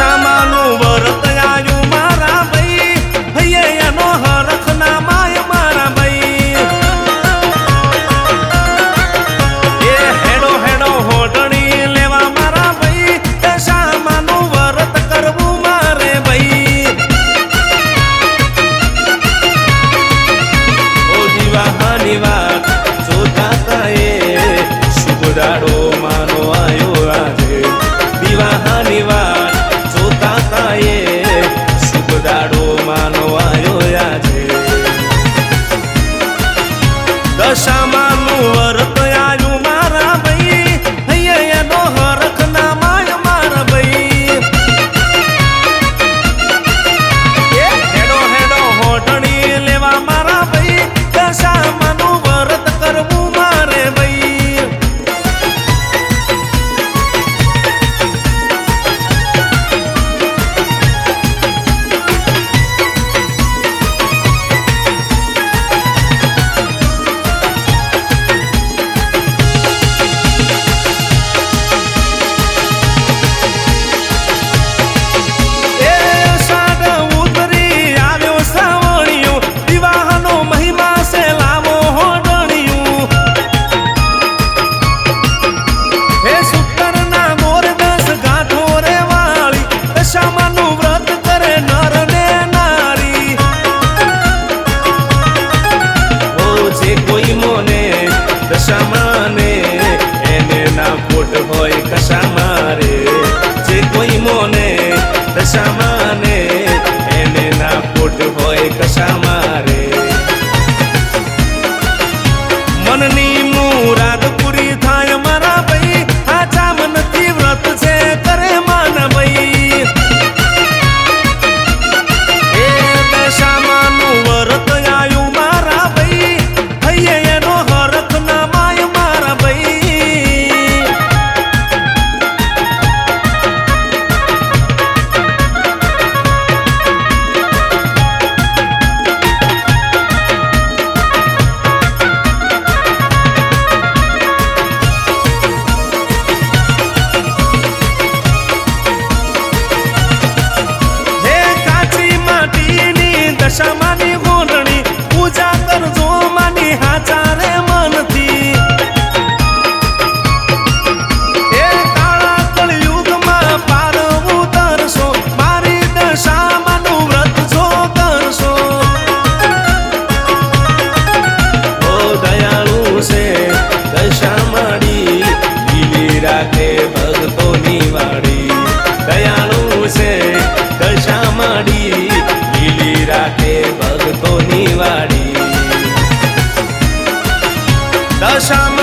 આશામાનું વરત આવ્યું મારા ભાઈ. ભાઈ એનો ના માય મારા ભાઈ. હેડો હેડો હોટણી લેવા મારા ભાઈ. એ શામાનું મારે ભાઈ. ઓ દીવા હાની વાત મારો આયો આજે. દીવા હાની আশা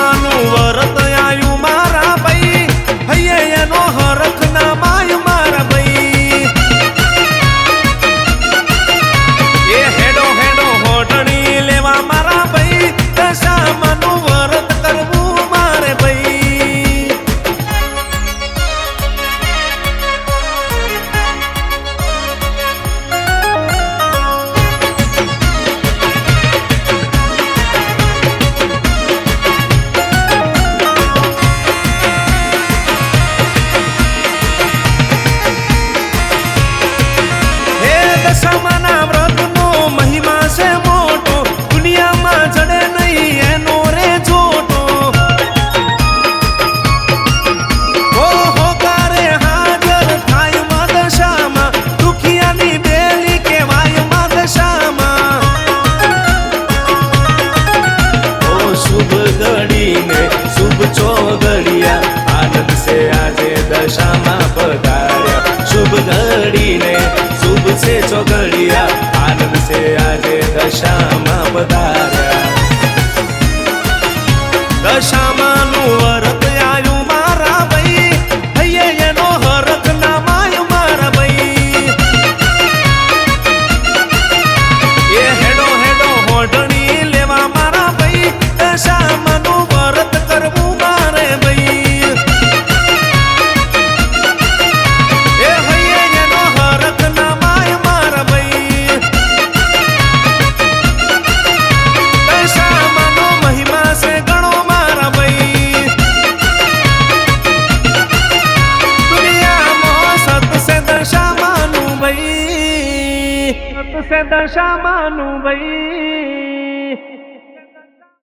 પધાર્યા શુભ છે ચોઘડિયા. દશામાનું ભાઈ સત છે દશામાનું ભાઈ